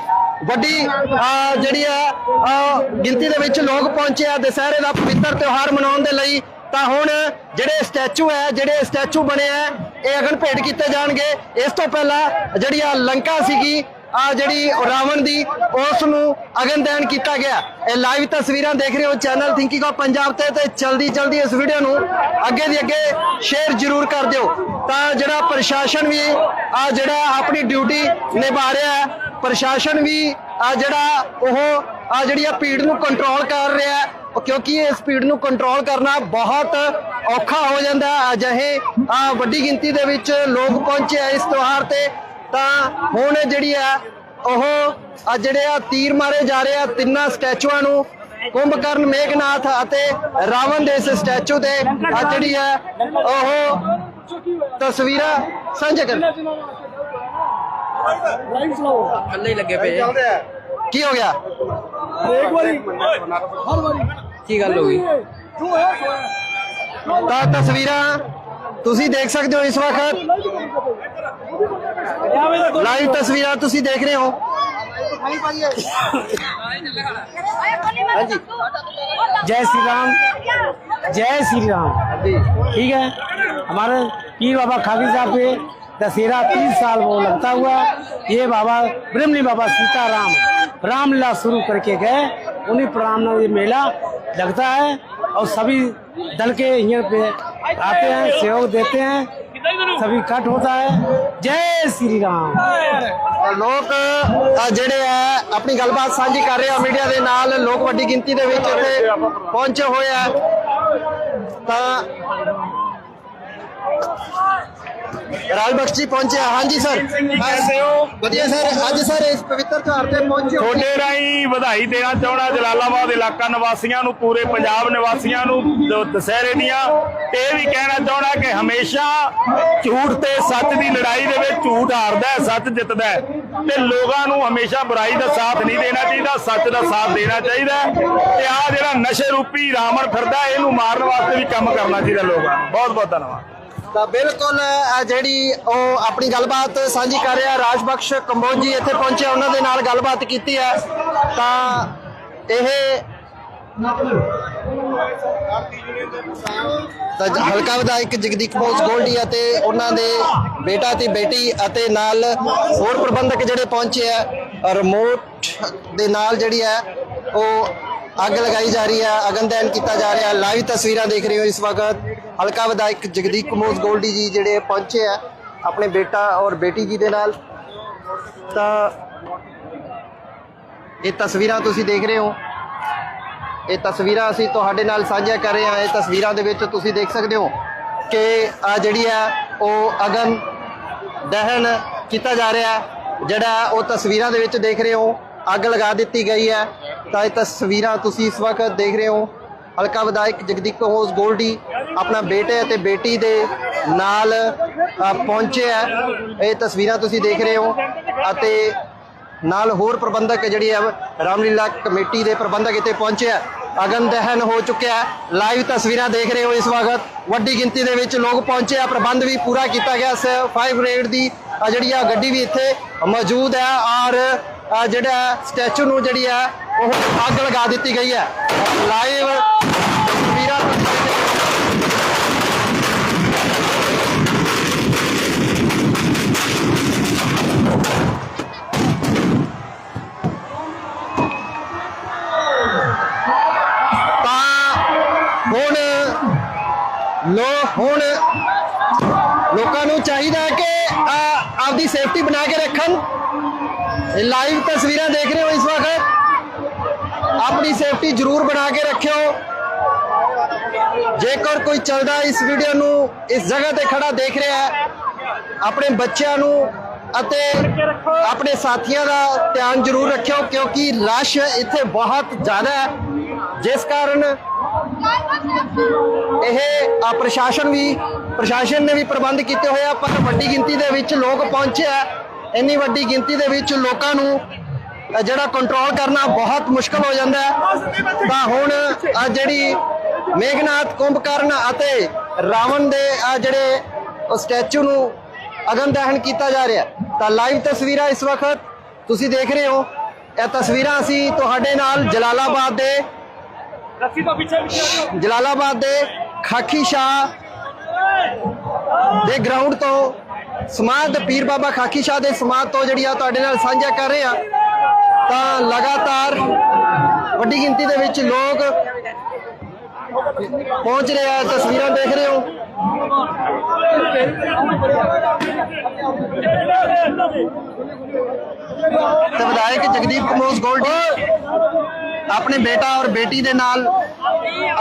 A: ਵੱਡੀ ਜਿਹੜੀ ਆ ਗਿਣਤੀ ਦੇ ਵਿੱਚ ਲੋਕ ਪਹੁੰਚੇ ਆ ਦੁਸਹਿਰੇ ਦਾ ਪਵਿੱਤਰ ਤਿਉਹਾਰ ਮਨਾਉਣ ਦੇ ਲਈ। ਤਾਂ ਹੁਣ ਜਿਹੜੇ ਸਟੈਚੂ ਹੈ, ਜਿਹੜੇ ਸਟੈਚੂ ਬਣੇ ਆ, ਇਹ ਅਗਨ ਭੇਟ ਕੀਤੇ ਜਾਣਗੇ। ਇਸ ਤੋਂ ਪਹਿਲਾਂ ਜਿਹੜੀ ਆ ਲੰਕਾ ਸੀਗੀ, ਆ ਜਿਹੜੀ ਰਾਵਣ ਦੀ, ਉਸ ਨੂੰ ਅਗਨ ਦਹਨ ਕੀਤਾ ਗਿਆ। ਇਹ ਲਾਈਵ ਤਸਵੀਰਾਂ ਦੇਖ ਰਹੇ ਹੋ, ਚੈਨਲ ਥਿੰਕਿੰਗ ਆਫ ਪੰਜਾਬ ਤੇ ਤੇ ਜਲਦੀ ਜਲਦੀ ਇਸ ਵੀਡੀਓ ਨੂੰ ਅੱਗੇ ਦੀ ਅੱਗੇ ਸ਼ੇਅਰ ਜ਼ਰੂਰ ਕਰ ਦਿਓ। ਤਾਂ ਜਿਹੜਾ ਪ੍ਰਸ਼ਾਸਨ ਵੀ ਆ ਜਿਹੜਾ ਆਪਣੀ ਡਿਊਟੀ ਨਿਭਾ ਰਿਹਾ ਹੈ ਪ੍ਰਸ਼ਾਸਨ ਵੀ ਆ ਜਿਹੜਾ ਉਹ ਆ ਜਿਹੜੀ ਆ ਭੀੜ ਨੂੰ ਕੰਟਰੋਲ ਕਰ ਰਿਹਾ ਹੈ। ਕਿਉਂਕਿ ਇਸ ਭੀੜ ਨੂੰ ਕੰਟਰੋਲ ਕਰਨਾ ਬਹੁਤ ਔਖਾ ਹੋ ਜਾਂਦਾ ਅਜਿਹੇ ਵੱਡੀ ਗਿਣਤੀ ਦੇ ਵਿੱਚ ਲੋਕ ਪਹੁੰਚੇ ਆ ਇਸ ਤਿਉਹਾਰ ਤੇ। ਤਾਂ ਹੁਣ ਜਿਹੜੀ ਆ ਉਹ ਆ ਜਿਹੜੇ ਆ ਤੀਰ ਮਾਰੇ ਜਾ ਰਹੇ ਆ, ਤਿੰਨਾਂ ਸਟੈਚੂਆਂ ਨੂੰ ਕੁੰਭਕਰਨ ਮੇਘਨਾਥ ਅਤੇ ਰਾਵਣ ਦੇ ਇਸ ਸਟੈਚੂ ਤੇ ਆ ਜਿਹੜੀ ਹੈ ਉਹ ਤਸਵੀਰਾਂ ਸਾਂਝਾ ਕਰ
F: ਥੱਲੇ ਲੱਗੇ ਪਏ
A: ਕੀ ਹੋ ਗਿਆ
F: ਕੀ ਗੱਲ ਹੋ ਗਈ
A: ਤਾਂ ਤਸਵੀਰਾਂ ਤੁਸੀਂ ਦੇਖ ਸਕਦੇ ਹੋ ਇਸ ਵਕਤ ਲਾਈਵ ਤਸਵੀਰਾਂ ਤੁਸੀਂ ਦੇਖ ਰਹੇ ਹੋ
G: जय श्री राम जय श्री राम ठीक है हमारे पीर बाबा खाकी साहब पे दशहरा तीस साल वो लगता हुआ ये बाबा ब्रह्मणी बाबा सीताराम रामलीला शुरू करके गए उन्हीं प्रणाम में ये मेला लगता है और सभी दल के यहाँ पे आते हैं सहयोग देते हैं सभी इकट्ठ होता है जय श्री राम
A: ਤਾਂ ਲੋਕ ਅ, ਜਿਹੜੇ ਆ ਆਪਣੀ ਗੱਲਬਾਤ ਸਾਂਝੀ ਕਰ ਰਹੇ ਆ ਮੀਡੀਆ ਦੇ ਨਾਲ ਲੋਕ ਵੱਡੀ ਗਿਣਤੀ ਦੇ ਵਿੱਚ ਇੱਥੇ ਪਹੁੰਚੇ ਹੋਏ ਆ ਤਾਂ ਰਾਜ ਬਖਸ਼ ਜੀ ਪਹੁੰਚੇ ਆ ਹਾਂਜੀ ਸਰ। ਵਧੀਆ ਸਰ। ਅੱਜ ਸਰ ਇਸ ਪਵਿੱਤਰ ਤਿਉਹਾਰ ਤੇ ਪਹੁੰਚੇ ਹੋ।
D: ਤੁਹਾਡੇ ਰਾਹੀਂ ਵਧਾਈ ਦੇਣਾ ਚਾਹਣਾ ਜਲਾਲਾਬਾਦ ਇਲਾਕਾ ਨਿਵਾਸੀਆਂ ਨੂੰ, ਪੂਰੇ ਪੰਜਾਬ ਨਿਵਾਸੀਆਂ ਨੂੰ, ਦ- ਦੁਸਹਿਰੇ ਦੀਆਂ। ਤੇ ਇਹ ਵੀ ਕਹਿਣਾ ਚਾਹਣਾ ਕਿ ਹਮੇਸ਼ਾ ਝੂਠ ਤੇ ਸੱਚ ਦੀ ਲੜਾਈ ਦੇ ਵਿੱਚ ਝੂਠ ਹਾਰਦਾ ਹੈ, ਸੱਚ ਜਿੱਤਦਾ ਹੈ। ਤੇ ਲੋਕਾਂ ਨੂੰ ਹਮੇਸ਼ਾ ਬੁਰਾਈ ਦਾ ਸਾਥ ਨਹੀਂ ਦੇਣਾ ਚਾਹੀਦਾ, ਸੱਚ ਦਾ ਸਾਥ ਦੇਣਾ ਚਾਹੀਦਾ ਤੇ ਆ ਜਿਹੜਾ ਨਸ਼ੇ ਰੂਪੀ ਰਾਵਣ ਫਿਰਦਾ, ਇਹਨੂੰ ਮਾਰਨ ਵਾਸਤੇ ਵੀ ਕੰਮ ਕਰਨਾ ਚਾਹੀਦਾ ਲੋਕਾਂ ਨੂੰ। ਬਹੁਤ ਬਹੁਤ ਧੰਨਵਾਦ।
A: ਤਾਂ ਬਿਲਕੁਲ ਅ, ਜਿਹੜੀ ਉਹ ਆਪਣੀ ਗੱਲਬਾਤ ਸਾਂਝੀ ਕਰ ਰਿਹਾ ਰਾਜ ਬਖਸ਼ ਕੰਬੋਜ ਜੀ ਇੱਥੇ ਪਹੁੰਚੇ ਉਹਨਾਂ ਦੇ ਨਾਲ ਗੱਲਬਾਤ ਕੀਤੀ ਹੈ। ਤਾਂ ਇਹ ਤਾਂ ਜ- ਹਲਕਾ ਵਿਧਾਇਕ ਜਗਦੀਪ ਬੋਸ ਗੋਲਡੀ ਅਤੇ ਉਹਨਾਂ ਦੇ ਬੇਟਾ ਤੇ ਬੇਟੀ ਅਤੇ ਨਾਲ ਹੋਰ ਪ੍ਰਬੰਧਕ ਜਿਹੜੇ ਪਹੁੰਚੇ ਆ ਰਿਮੋਟ ਦੇ ਨਾਲ ਜਿਹੜੀ ਹੈ ਉਹ ਅੱਗ ਲਗਾਈ ਜਾ ਰਹੀ ਹੈ ਅਗਨਦੈਨ ਕੀਤਾ ਜਾ ਰਿਹਾ ਲਾਈਵ ਤਸਵੀਰਾਂ ਦੇਖ ਰਹੇ ਹੋ ਇਸ ਵਕਤ। ਹਲਕਾ ਵਿਧਾਇਕ ਜਗਦੀਪ ਕਮੋਜ਼ ਗੋਲਡੀ ਜੀ ਜਿਹੜੇ ਪਹੁੰਚੇ ਆ ਆਪਣੇ ਬੇਟਾ ਔਰ ਬੇਟੀ ਜੀ ਦੇ ਨਾਲ। ਤਾਂ ਇਹ ਤਸਵੀਰਾਂ ਤੁਸੀਂ ਦੇਖ ਰਹੇ ਹੋ। ਇਹ ਤਸਵੀਰਾਂ ਅਸੀਂ ਤੁਹਾਡੇ ਨਾਲ ਸਾਂਝੀਆਂ ਕਰ ਰਹੇ ਹਾਂ। ਇਹ ਤਸਵੀਰਾਂ ਦੇ ਵਿੱਚ ਤੁਸੀਂ ਦੇਖ ਸਕਦੇ ਹੋ ਕਿ ਆ ਜਿਹੜੀ ਹੈ ਉਹ ਅਗਨ ਦਹਨ ਕੀਤਾ ਜਾ ਰਿਹਾ ਜਿਹੜਾ ਉਹ ਤਸਵੀਰਾਂ ਦੇ ਵਿੱਚ ਦੇਖ ਰਹੇ ਹੋ। ਅੱਗ ਲਗਾ ਦਿੱਤੀ ਗਈ ਹੈ। ਤਾਂ ਇਹ ਤਸਵੀਰਾਂ ਤੁਸੀਂ ਇਸ ਵਕਤ ਦੇਖ ਰਹੇ ਹੋ। ਹਲਕਾ ਵਿਧਾਇਕ ਜਗਦੀਪ ਹੋਸ ਗੋਲਡੀ ਆਪਣਾ ਬੇਟੇ ਅਤੇ ਬੇਟੀ ਦੇ ਨਾਲ ਅ, ਪਹੁੰਚੇ ਹੈ। ਇਹ ਤਸਵੀਰਾਂ ਤੁਸੀਂ ਦੇਖ ਰਹੇ ਹੋ ਅਤੇ ਨਾਲ ਹੋਰ ਪ੍ਰਬੰਧਕ ਜਿਹੜੀ ਹੈ ਰਾਮਲੀਲਾ ਕਮੇਟੀ ਦੇ ਪ੍ਰਬੰਧਕ ਇੱਥੇ ਪਹੁੰਚੇ ਆ ਅਗਨ ਦਹਨ ਹੋ ਚੁੱਕਿਆ ਲਾਈਵ ਤਸਵੀਰਾਂ ਦੇਖ ਰਹੇ ਹੋ ਇਸ ਵਕਤ। ਵੱਡੀ ਗਿਣਤੀ ਦੇ ਵਿੱਚ ਲੋਕ ਪਹੁੰਚੇ ਆ। ਪ੍ਰਬੰਧ ਵੀ ਪੂਰਾ ਕੀਤਾ ਗਿਆ ਫਾਈਵ ਰੇਡ ਦੀ ਜਿਹੜੀ ਆ ਗੱਡੀ ਵੀ ਇੱਥੇ ਮੌਜੂਦ ਹੈ। ਔਰ ਜਿਹੜਾ ਸਟੈਚੂ ਨੂੰ ਜਿਹੜੀ ਹੈ ਉਹ ਅੱਗ ਲਗਾ ਦਿੱਤੀ ਗਈ ਹੈ। ਲਾਈਵ ਤਸਵੀਰਾਂ ਤੁਸੀਂ ਤਾਂ ਹੁਣ ਲੋ ਹੁਣ ਲੋਕਾਂ ਨੂੰ ਚਾਹੀਦਾ ਹੈ ਕਿ ਆਪਦੀ ਸੇਫਟੀ ਬਣਾ ਕੇ ਰੱਖਣ। ਇਹ ਲਾਈਵ ਤਸਵੀਰਾਂ ਦੇਖ ਰਹੇ ਹੋ ਇਸ ਵਕਤ। ਆਪਣੀ ਸੇਫਟੀ ਜ਼ਰੂਰ ਬਣਾ ਕੇ ਰੱਖਿਓ। ਜੇਕਰ ਕੋਈ ਚੱਲਦਾ ਇਸ ਵੀਡੀਓ ਨੂੰ, ਇਸ ਜਗ੍ਹਾ ਤੇ ਖੜਾ ਦੇਖ ਰਿਹਾ ਹੈ, ਆਪਣੇ ਬੱਚਿਆਂ ਨੂੰ ਅਤੇ ਆਪਣੇ ਸਾਥੀਆਂ ਦਾ ਧਿਆਨ ਜ਼ਰੂਰ ਰੱਖਿਓ, ਕਿਉਂਕਿ ਰਸ਼ ਇੱਥੇ ਬਹੁਤ ਜ਼ਿਆਦਾ ਹੈ। ਜਿਸ ਕਾਰਨ ਇਹ ਪ੍ਰਸ਼ਾਸਨ ਵੀ, ਪ੍ਰਸ਼ਾਸਨ ਨੇ ਵੀ ਪ੍ਰਬੰਧ ਕੀਤੇ ਹੋਏ ਆ, ਪਰ ਵੱਡੀ ਗਿਣਤੀ ਦੇ ਵਿੱਚ ਲੋਕ ਪਹੁੰਚੇ ਆ। ਇੰਨੀ ਵੱਡੀ ਗਿਣਤੀ ਦੇ ਵਿੱਚ ਲੋਕਾਂ ਨੂੰ ਜਿਹੜਾ ਕੰਟਰੋਲ ਕਰਨਾ ਬਹੁਤ ਮੁਸ਼ਕਲ ਹੋ ਜਾਂਦਾ ਹੈ। ਤਾਂ ਹੁਣ ਆ ਜਿਹੜੀ ਮੇਘਨਾਥ ਕੁੰਭਕਰਨ ਅਤੇ ਰਾਵਣ ਦੇ ਆ ਜਿਹੜੇ ਉਹ ਸਟੈਚੂ ਨੂੰ ਅਗਨ ਦਹਨ ਕੀਤਾ ਜਾ ਰਿਹਾ ਤਾਂ ਲਾਈਵ ਤਸਵੀਰਾਂ ਇਸ ਵਕਤ ਤੁਸੀਂ ਦੇਖ ਰਹੇ ਹੋ। ਇਹ ਤਸਵੀਰਾਂ ਅਸੀਂ ਤੁਹਾਡੇ ਨਾਲ ਜਲਾਲਾਬਾਦ ਦੇ ਜਲਾਲਾਬਾਦ ਦੇ ਖਾਕੀ ਸ਼ਾਹ ਦੇ ਗਰਾਊਂਡ ਤੋਂ ਸਮਾਧ ਪੀਰ ਬਾਬਾ ਖਾਕੀ ਸ਼ਾਹ ਦੇ ਸਮਾਧ ਤੋਂ ਜਿਹੜੀ ਆ ਤੁਹਾਡੇ ਨਾਲ ਸਾਂਝਾ ਕਰ ਰਹੇ ਆ ਤਾਂ ਲਗਾਤਾਰ ਵੱਡੀ ਗਿਣਤੀ ਦੇ ਵਿੱਚ ਲੋਕ ਪਹੁੰਚ ਰਹੇ ਆ, ਤਸਵੀਰਾਂ ਦੇਖ ਰਹੇ ਹੋ। ਤੇ ਵਿਧਾਇਕ ਜਗਦੀਪ ਕਮੋਸ ਗੋਲਡੀ ਆਪਣੇ ਬੇਟਾ ਔਰ ਬੇਟੀ ਦੇ ਨਾਲ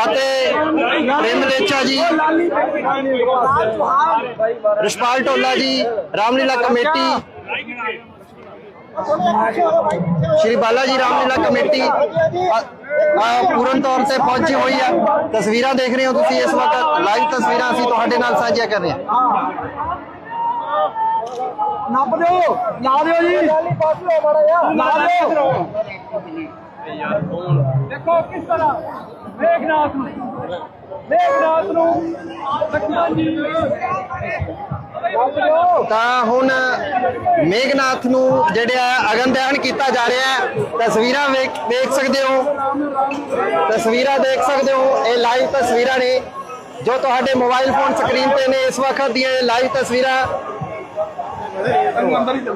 A: ਅਤੇ ਪ੍ਰਿੰਦ ਲੇਚਾ ਜੀ, ਰਿਸ਼ਪਾਲ ਟੋਲਾ ਜੀ, ਰਾਮਲੀਲਾ ਕਮੇਟੀ श्री बालाजी रामलीला कमेटी ਪੂਰਨ ਤੌਰ ਤੇ ਪਹੁੰਚੀ ਹੋਈ ਆ ਤਸਵੀਰਾਂ ਦੇਖ ਰਹੇ ਹੋ ਤੁਸੀਂ ਇਸ ਵਕਤ। ਲਾਈਵ ਤਸਵੀਰਾਂ ਅਸੀਂ ਤੁਹਾਡੇ ਨਾਲ ਸਾਂਝੀਆਂ ਕਰ ਰਹੇ ਹਾਂ।
B: ਨੱਪ ਦਿਓ, ਲਾ ਦਿਓ ਜੀ। ਪਾਸ ਲਓ ਮਾੜਾ ਯਾਰ ਲਾ ਦਿਓ।
C: ਯਾਰ ਕੌਣ ਦੇਖੋ ਕਿਸ ਤਰ੍ਹਾਂ ਮੇਘਨਾਥ ਨੂੰ ਮੇਘਨਾਥ ਨੂੰ ਸਖਮਾ ਜੀ।
A: ਤਾਂ ਹੁਣ ਮੇਘਨਾਥ ਨੂੰ ਜਿਹੜਾ ਅਗਨ ਦਹਨ ਕੀਤਾ ਜਾ ਰਿਹਾ ਹੈ, ਤਸਵੀਰਾਂ ਵੇਖ ਦੇਖ ਸਕਦੇ ਹੋ। ਤਸਵੀਰਾਂ ਦੇਖ ਸਕਦੇ ਹੋ, ਇਹ ਲਾਈਵ ਤਸਵੀਰਾਂ ਨੇ। ਜੋ ਤੁਹਾਡੇ ਮੋਬਾਈਲ ਫੋਨ ਸਕਰੀਨ ਤੇ ਨੇ, ਇਸ ਵਕਤ ਦੀਆਂ ਇਹ ਲਾਈਵ ਤਸਵੀਰਾਂ।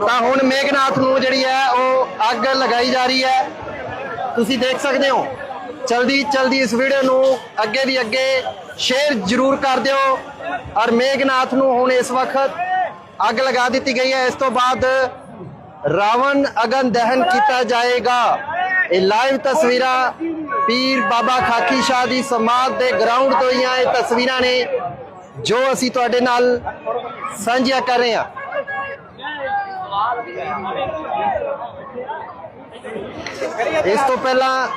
A: ਤਾਂ ਹੁਣ ਮੇਘਨਾਥ ਨੂੰ ਜਿਹੜੀ ਹੈ, ਉਹ ਅੱਗ ਲਗਾਈ ਜਾ ਰਹੀ ਹੈ। ਤੁਸੀਂ ਦੇਖ ਸਕਦੇ ਹੋ। ਜਲਦੀ ਜਲਦੀ ਇਸ ਵੀਡੀਓ ਨੂੰ ਅੱਗੇ ਦੀ ਅੱਗੇ ਸ਼ੇਅਰ ਜ਼ਰੂਰ ਕਰ ਦਿਓ। ਔਰ ਮੇਘਨਾਥ ਨੂੰ ਹੁਣ ਇਸ ਵਕਤ ਅੱਗ ਲਗਾ ਦਿੱਤੀ ਗਈ ਹੈ। ਇਸ ਤੋਂ ਬਾਅਦ ਰਾਵਣ ਅਗਨ ਦਹਨ ਕੀਤਾ ਜਾਏਗਾ। ਇਹ ਲਾਈਵ ਤਸਵੀਰਾਂ ਪੀਰ ਬਾਬਾ ਖਾਕੀ ਸ਼ਾਹ ਦੀ ਸਮਾਧ ਦੇ ਗਰਾਊਂਡ ਤੋਂ ਹੀ ਇਹ ਤਸਵੀਰਾਂ ਨੇ ਜੋ ਅਸੀਂ ਤੁਹਾਡੇ ਨਾਲ ਸਾਂਝੀਆਂ ਕਰ ਰਹੇ ਹਾਂ। ਇਸ ਤੋਂ ਪਹਿਲਾਂ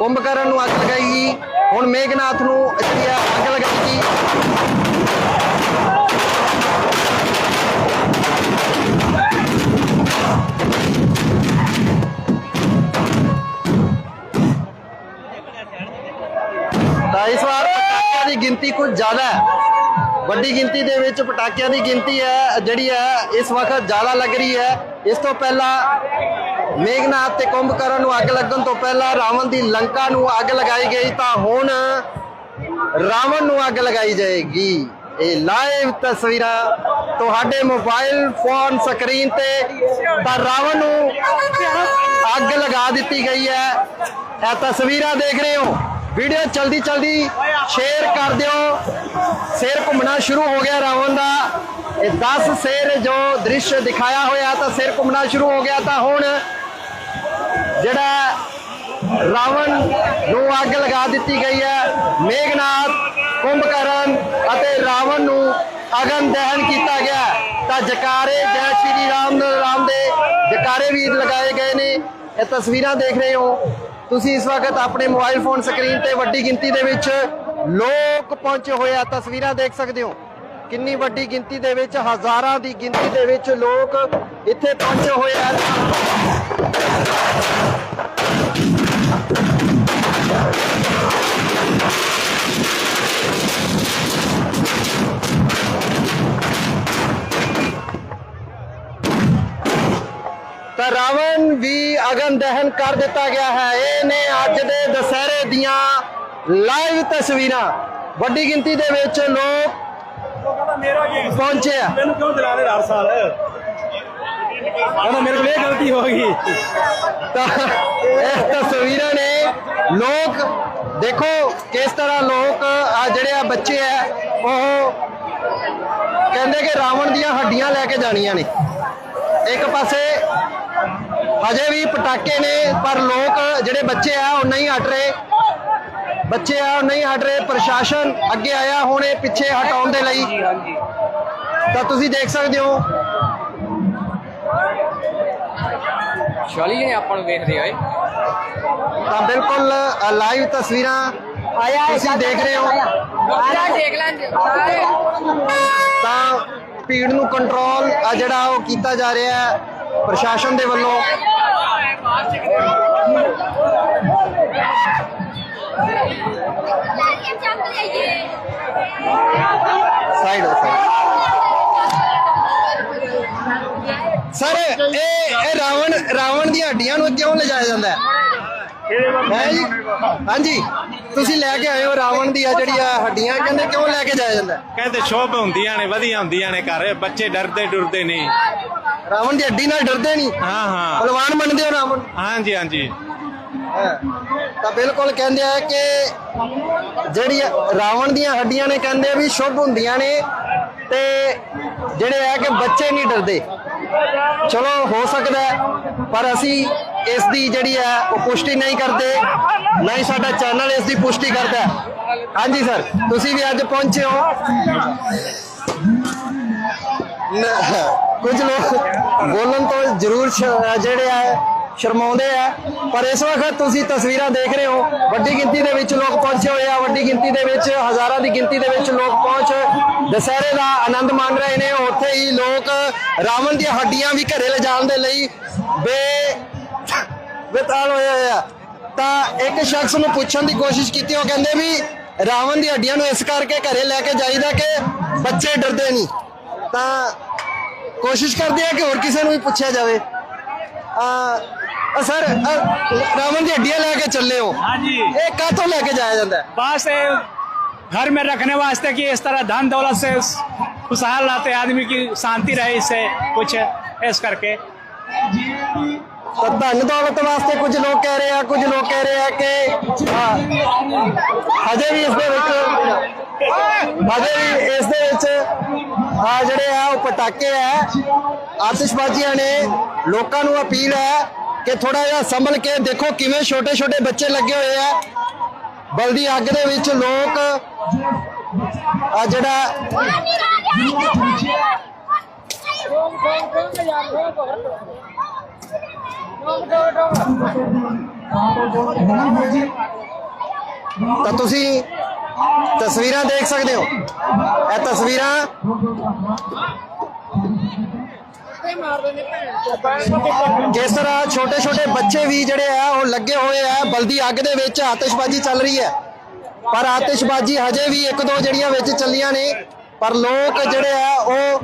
A: ਕੁੰਭਕਰਨ ਨੂੰ ਅੱਗ ਲਗਾਈ। ਗਈ ਹੁਣ ਮੇਘਨਾਥ ਨੂੰ ਜਿਹੜੀ ਆ ਅੱਗ ਲਗਾਈ। ਗਈ ਤਾਂ ਇਸ ਵਾਰ ਪਟਾਕਿਆਂ ਦੀ ਗਿਣਤੀ ਕੁਝ ਜ਼ਿਆਦਾ ਹੈ। ਵੱਡੀ ਗਿਣਤੀ ਦੇ ਵਿੱਚ ਪਟਾਕਿਆਂ ਦੀ ਗਿਣਤੀ ਹੈ, ਜਿਹੜੀ ਹੈ, ਇਸ ਵਕਤ ਜ਼ਿਆਦਾ ਲੱਗ ਰਹੀ ਹੈ। ਇਸ ਤੋਂ ਪਹਿਲਾਂ ਮੇਘਨਾਥ ਤੇ ਕੁੰਭਕਰਨ ਨੂੰ ਅੱਗ ਲੱਗਣ ਤੋਂ ਪਹਿਲਾਂ ਰਾਵਣ ਦੀ ਲੰਕਾ ਨੂੰ ਅੱਗ ਲਗਾਈ ਗਈ ਤਾਂ ਹੁਣ ਰਾਵਣ ਨੂੰ ਅੱਗ ਲਗਾਈ ਜਾਏਗੀ। ਇਹ ਲਾਈਵ ਤਸਵੀਰਾਂ ਤੁਹਾਡੇ ਮੋਬਾਈਲ ਫੋਨ ਸਕਰੀਨ ਤੇ ਤਾਂ ਰਾਵਣ ਨੂੰ ਅੱਗ ਲਗਾ ਦਿੱਤੀ ਗਈ ਹੈ। ਇਹ ਤਸਵੀਰਾਂ ਦੇਖ ਰਹੇ ਹੋ। ਵੀਡੀਓ ਜਲਦੀ ਜਲਦੀ ਸ਼ੇਅਰ ਕਰ ਦਿਓ। ਸਿਰ ਘੁੰਮਣਾ ਸ਼ੁਰੂ ਹੋ ਗਿਆ ਰਾਵਣ ਦਾ। ਇਹ 10 ਸਿਰ ਜੋ ਦ੍ਰਿਸ਼ ਦਿਖਾਇਆ ਹੋਇਆ ਤਾਂ ਸਿਰ ਘੁੰਮਣਾ ਸ਼ੁਰੂ ਹੋ ਗਿਆ ਤਾਂ ਹੁਣ ਜਿਹੜਾ ਰਾਵਣ ਨੂੰ ਅੱਗ ਲਗਾ ਦਿੱਤੀ ਗਈ ਹੈ, ਮੇਘਨਾਥ, ਕੁੰਭਕਰਨ ਅਤੇ ਰਾਵਣ ਨੂੰ ਅਗਨ ਦਹਨ ਕੀਤਾ ਗਿਆ ਤਾਂ ਜਕਾਰੇ, ਜੈ ਸ਼੍ਰੀ ਰਾਮ ਰਾਮ ਦੇ ਜਕਾਰੇ ਵੀ ਲਗਾਏ ਗਏ ਨੇ। ਇਹ ਤਸਵੀਰਾਂ ਦੇਖ ਰਹੇ ਹੋ। ਤੁਸੀਂ ਇਸ ਵਕਤ ਆਪਣੇ ਮੋਬਾਈਲ ਫੋਨ ਸਕਰੀਨ ਤੇ ਵੱਡੀ ਗਿਣਤੀ ਦੇ ਵਿੱਚ ਲੋਕ ਪਹੁੰਚੇ ਹੋਏ ਆ। ਤਸਵੀਰਾਂ ਦੇਖ ਸਕਦੇ ਹੋ। ਕਿੰਨੀ ਵੱਡੀ ਗਿਣਤੀ ਦੇ ਵਿੱਚ, ਹਜ਼ਾਰਾਂ ਦੀ ਗਿਣਤੀ ਦੇ ਵਿੱਚ ਲੋਕ ਇੱਥੇ ਪਹੁੰਚੇ ਹੋਏ ਆ ਤਾਂ ਰਾਵਣ ਵੀ ਦਹਨ ਕਰ ਦਿੱਤਾ ਗਿਆ ਹੈ। ਇਹ ਨੇ ਅੱਜ ਦੇ ਦੁਸਹਿਰੇ ਦੀਆਂ ਲਾਈਵ ਤਸਵੀਰਾਂ ਵੱਡੀ ਗਿਣਤੀ ਦੇ ਵਿੱਚ ਲੋਕ ਪਹੁੰਚੇ ਆ।
D: ਮੈਨੂੰ ਕਿਉਂ ਚਲਾ ਰਹੇ ਹਰ ਸਾਲ? ਕਹਿੰਦਾ ਮੇਰੇ ਕੋਲ ਇਹ ਗਲਤੀ ਹੋ ਗਈ।
A: ਤਾਂ ਇਹ ਤਸਵੀਰਾਂ ਨੇ ਲੋਕ ਦੇਖੋ ਕਿਸ ਤਰ੍ਹਾਂ ਲੋਕ ਆ ਜਿਹੜੇ ਆ ਬੱਚੇ ਆ ਉਹ ਕਹਿੰਦੇ ਕਿ ਰਾਵਣ ਦੀਆਂ ਹੱਡੀਆਂ ਲੈ ਕੇ ਜਾਣੀਆਂ ਨੇ। ਇੱਕ ਪਾਸੇ ਹਜੇ ਵੀ ਪਟਾਕੇ ਨੇ ਪਰ ਲੋਕ ਜਿਹੜੇ ਬੱਚੇ ਆ ਉਹ ਨਹੀਂ ਹਟ ਰਹੇ। ਬੱਚੇ ਆ ਉਹ ਨਹੀਂ ਹਟ ਰਹੇ। ਪ੍ਰਸ਼ਾਸਨ ਅੱਗੇ ਆਇਆ ਹੁਣ ਇਹ ਪਿੱਛੇ ਹਟਾਉਣ ਦੇ ਲਈ। ਤਾਂ ਤੁਸੀਂ ਦੇਖ ਸਕਦੇ ਹੋ।
F: ਸ਼ਾਲੀ ਨੇ ਆਪਾਂ ਨੂੰ ਵੇਖ ਰਹੇ
A: ਤਾਂ ਬਿਲਕੁਲ ਲਾਈਵ ਤਸਵੀਰਾਂ ਤੁਸੀਂ ਦੇਖ ਰਹੇ ਹੋ।
F: ਆਰਾ ਦੇਖ ਲਾਂ
A: ਤਾਂ ਭੀੜ ਨੂੰ ਕੰਟਰੋਲ ਆ ਜਿਹੜਾ ਉਹ ਕੀਤਾ ਜਾ ਰਿਹਾ ਹੈ। ਪ੍ਰਸ਼ਾਸਨ ਦੇ ਵੱਲੋਂ ਸਾਈਡ ਸਰ ਇਹ ਇਹ ਰਾਵਣ ਰਾਵਣ ਦੀਆਂ ਹੱਡੀਆਂ ਨੂੰ ਕਿਉਂ ਲਿਜਾਇਆ ਜਾਂਦਾ ਹੈ? ਹੈ ਜੀ? ਹਾਂਜੀ। ਤੁਸੀਂ ਲੈ ਕੇ ਆਏ ਹੋ ਰਾਵਣ ਦੀਆਂ ਜਿਹੜੀਆਂ ਹੱਡੀਆਂ ਕਹਿੰਦੇ ਕਿਉਂ ਲੈ ਕੇ ਜਾਇਆ ਜਾਂਦਾ?
D: ਕਹਿੰਦੇ ਸ਼ੋਭ ਹੁੰਦੀਆਂ ਨੇ ਵਧੀਆ ਹੁੰਦੀਆਂ ਨੇ ਘਰ। ਬੱਚੇ ਡਰਦੇ ਡੁਰਦੇ ਨਹੀਂ।
A: ਰਾਵਣ ਦੀ ਹੱਡੀ ਨਾਲ ਡਰਦੇ ਨਹੀਂ।
D: ਹਾਂ ਹਾਂ।
A: ਬਲਵਾਨ ਮੰਨਦੇ ਹੋ ਰਾਵਣ?
D: ਹਾਂਜੀ ਹਾਂਜੀ।
A: ਤਾਂ ਬਿਲਕੁਲ ਕਹਿੰਦੇ ਆ ਕਿ ਜਿਹੜੀ ਰਾਵਣ ਦੀਆਂ ਹੱਡੀਆਂ ਨੇ ਕਹਿੰਦੇ ਵੀ ਸ਼ੁਭ ਹੁੰਦੀਆਂ ਨੇ ਤੇ ਜਿਹੜੇ ਆ ਕਿ ਬੱਚੇ ਨਹੀਂ ਡਰਦੇ। ਚਲੋ ਹੋ ਸਕਦਾ ਪਰ ਅਸੀਂ ਇਸ ਦੀ ਜਿਹੜੀ ਹੈ ਉਹ ਪੁਸ਼ਟੀ ਨਹੀਂ ਕਰਦੇ। ਨਾ ਹੀ ਸਾਡਾ ਚੈਨਲ ਇਸ ਦੀ ਪੁਸ਼ਟੀ ਕਰਦਾ। ਹਾਂਜੀ ਸਰ ਤੁਸੀਂ ਵੀ ਅੱਜ ਪਹੁੰਚੇ ਹੋ। ਕੁਝ ਲੋਕ ਬੋਲਣ ਤੋਂ ਜ਼ਰੂਰ ਸ਼- ਜਿਹੜੇ ਆ, ਸ਼ਰਮਾਉਂਦੇ ਆ। ਪਰ ਇਸ ਵਕਤ ਤੁਸੀਂ ਤਸਵੀਰਾਂ ਦੇਖ ਰਹੇ ਹੋ, ਵੱਡੀ ਗਿਣਤੀ ਦੇ ਵਿੱਚ ਲੋਕ ਪਹੁੰਚੇ ਹੋਏ ਆ, ਵੱਡੀ ਗਿਣਤੀ ਦੇ ਵਿੱਚ, ਹਜ਼ਾਰਾਂ ਦੀ ਗਿਣਤੀ ਦੇ ਵਿੱਚ ਲੋਕ ਪਹੁੰਚ ਦੁਸਹਿਰੇ ਦਾ ਆਨੰਦ ਮਾਣ ਰਹੇ ਨੇ। ਉੱਥੇ ਹੀ ਲੋਕ ਰਾਵਣ ਦੀਆਂ ਹੱਡੀਆਂ ਵੀ ਘਰੇ ਲਿਜਾਣ ਦੇ ਲਈ ਬੇ ਵਿਤਾਲ ਹੋਏ ਹੋਏ ਆ। ਤਾਂ ਇੱਕ ਸ਼ਖਸ ਨੂੰ ਪੁੱਛਣ ਦੀ ਕੋਸ਼ਿਸ਼ ਕੀਤੀ, ਉਹ ਕਹਿੰਦੇ ਵੀ ਰਾਵਣ ਦੀ ਹੱਡੀਆਂ ਨੂੰ ਇਸ ਕਰਕੇ ਘਰੇ ਲੈ ਕੇ ਜਾਈਦਾ ਕਿ ਬੱਚੇ ਡਰਦੇ ਨਹੀਂ। ਤਾਂ ਕੋਸ਼ਿਸ਼ ਕਰਦੇ ਆ ਕਿ ਹੋਰ ਕਿਸੇ ਨੂੰ ਵੀ ਪੁੱਛਿਆ ਜਾਵੇ ਆ ਸਰ ਅ, ਰਾਵਣ ਦੀ ਹੱਡੀਆਂ ਲੈ ਕੇ ਚੱਲੇ ਹੋ
H: ਹਾਂਜੀ
A: ਇਹ ਕਾਹਤੋਂ ਲੈ ਕੇ ਜਾਇਆ ਜਾਂਦਾ ਹੈ?
H: बस ये घर में रखने वास्ते कि इस तरह धन दौलत से खुशहाल रहते आदमी की शांति रहे इससे कुछ इस करके
A: ਤਾਂ ਧਨ ਦੌਲਤ ਵਾਸਤੇ ਕੁਝ ਲੋਕ ਕਹਿ ਰਹੇ ਆ ਕੁਝ ਲੋਕ ਕਹਿ ਰਹੇ ਆ ਕਿ ਹਾਂ, ਹਜੇ ਵੀ ਇਸ ਦੇ ਵਿੱਚ ਹਜੇ ਵੀ ਇਸ ਦੇ ਵਿੱਚ ਆ ਜਿਹੜੇ ਆ, ਉਹ ਪਟਾਕੇ ਆ। ਆਤਿਸ਼ਬਾਜ਼ੀਆਂ ਨੇ ਲੋਕਾਂ ਨੂੰ ਅਪੀਲ ਹੈ ਕਿ ਥੋੜਾ ਜਿਹਾ ਸੰਭਲ ਕੇ ਦੇਖੋ ਕਿਵੇਂ ਛੋਟੇ ਛੋਟੇ ਬੱਚੇ ਲੱਗੇ ਹੋਏ ਆ। ਬਲਦੀ ਅੱਗ ਦੇ ਵਿੱਚ ਲੋਕ ਆ ਜਿਹੜਾ ਤਾਂ ਤੁਸੀਂ ਤਸਵੀਰਾਂ ਦੇਖ ਸਕਦੇ ਹੋ। ਇਹ ਤਸਵੀਰਾਂ ਕਿਸ ਤਰ੍ਹਾਂ ਛੋਟੇ ਛੋਟੇ ਬੱਚੇ ਵੀ ਜਿਹੜੇ ਆ, ਉਹ ਲੱਗੇ ਹੋਏ ਆ, ਬਲਦੀ ਅੱਗ ਦੇ ਵਿੱਚ ਆਤਿਸ਼ਬਾਜ਼ੀ ਚੱਲ ਰਹੀ ਹੈ। ਪਰ ਆਤਿਸ਼ਬਾਜ਼ੀ ਹਜੇ ਵੀ ਇੱਕ ਦੋ ਜਿਹੜੀਆਂ ਵਿੱਚ ਚੱਲੀਆਂ ਨੇ, ਪਰ ਲੋਕ ਜਿਹੜੇ ਆ, ਉਹ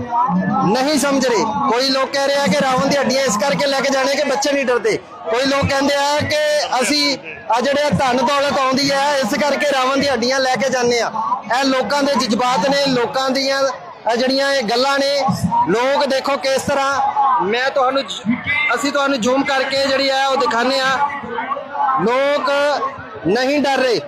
A: ਨਹੀਂ ਸਮਝ ਰਹੇ। ਕੋਈ ਲੋਕ ਕਹਿ ਰਹੇ ਆ ਕਿ ਰਾਵਣ ਦੀ ਹੱਡੀਆਂ ਇਸ ਕਰਕੇ ਲੈ ਕੇ ਜਾਣੇ ਕਿ ਬੱਚੇ ਨਹੀਂ ਡਰਦੇ। ਕੋਈ ਲੋਕ ਕਹਿੰਦੇ ਆ ਕਿ ਅਸੀਂ ਆ ਜਿਹੜੇ ਧਨ ਦੌਲਤ ਆਉਂਦੀ ਹੈ ਇਸ ਕਰਕੇ ਰਾਵਣ ਦੀ ਹੱਡੀਆਂ ਲੈ ਕੇ ਜਾਂਦੇ ਆ। ਇਹ ਲੋਕਾਂ ਦੇ ਜਜ਼ਬਾਤ ਨੇ, ਲੋਕਾਂ ਦੀਆਂ ਇਹ ਜਿਹੜੀਆਂ ਇਹ ਗੱਲਾਂ ਨੇ, ਲੋਕ ਦੇਖੋ ਕਿਸ ਤਰ੍ਹਾਂ ਮੈਂ ਤੁਹਾਨੂੰ ਅਸੀਂ ਤੁਹਾਨੂੰ ਜ਼ੂਮ ਕਰਕੇ ਜਿਹੜੀ ਹੈ ਉਹ ਦਿਖਾਣੇ ਆ। ਲੋਕ ਨਹੀਂ ਡਰ ਰਹੇ।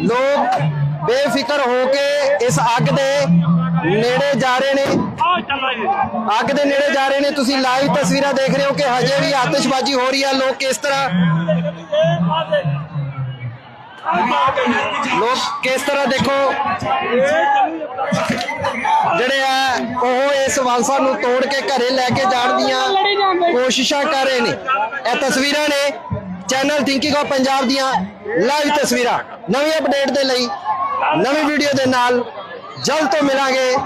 A: ਲੋਕ ਬੇਫਿਕਰ ਹੋ ਕੇ ਇਸ ਅੱਗ ਦੇ ਨੇੜੇ ਜਾ ਰਹੇ ਨੇ। ਅੱਗ ਦੇ ਨੇੜੇ ਜਾ ਰਹੇ ਨੇ, ਤੁਸੀਂ ਲਾਈਵ ਤਸਵੀਰਾਂ ਦੇਖ ਰਹੇ ਹੋ ਕਿ ਹਜੇ ਵੀ ਆਤਿਸ਼ਬਾਜ਼ੀ ਹੋ ਰਹੀ ਹੈ ਲੋਕ ਕਿਸ ਤਰ੍ਹਾਂ ਲੋਕ ਕਿਸ ਤਰ੍ਹਾਂ ਦੇਖੋ? ਜਿਹੜੇ ਆ, ਉਹ ਇਸ ਵਾਲਸਾ ਨੂੰ ਤੋੜ ਕੇ ਘਰੇ ਲੈ ਕੇ ਜਾਣ ਦੀਆਂ ਕੋਸ਼ਿਸ਼ਾਂ ਕਰ ਰਹੇ ਨੇ। ਇਹ ਤਸਵੀਰਾਂ ਨੇ ਚੈਨਲ ਥਿੰਕਿੰਗ ਆਫ ਪੰਜਾਬ ਦੀਆਂ ਲਾਈਵ ਤਸਵੀਰਾਂ। ਨਵੀਂ ਅਪਡੇਟ ਦੇ ਲਈ, ਨਵੀਂ ਵੀਡੀਓ ਦੇ ਨਾਲ ਜਲਦ ਤੋਂ ਮਿਲਾਂਗੇ।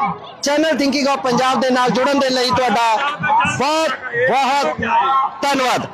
A: ਚੈਨਲ ਥਿੰਕਿੰਗ ਆਫ ਪੰਜਾਬ ਦੇ ਨਾਲ ਜੁੜਨ ਦੇ ਲਈ ਤੁਹਾਡਾ ਬਹੁਤ ਬਹੁਤ ਧੰਨਵਾਦ।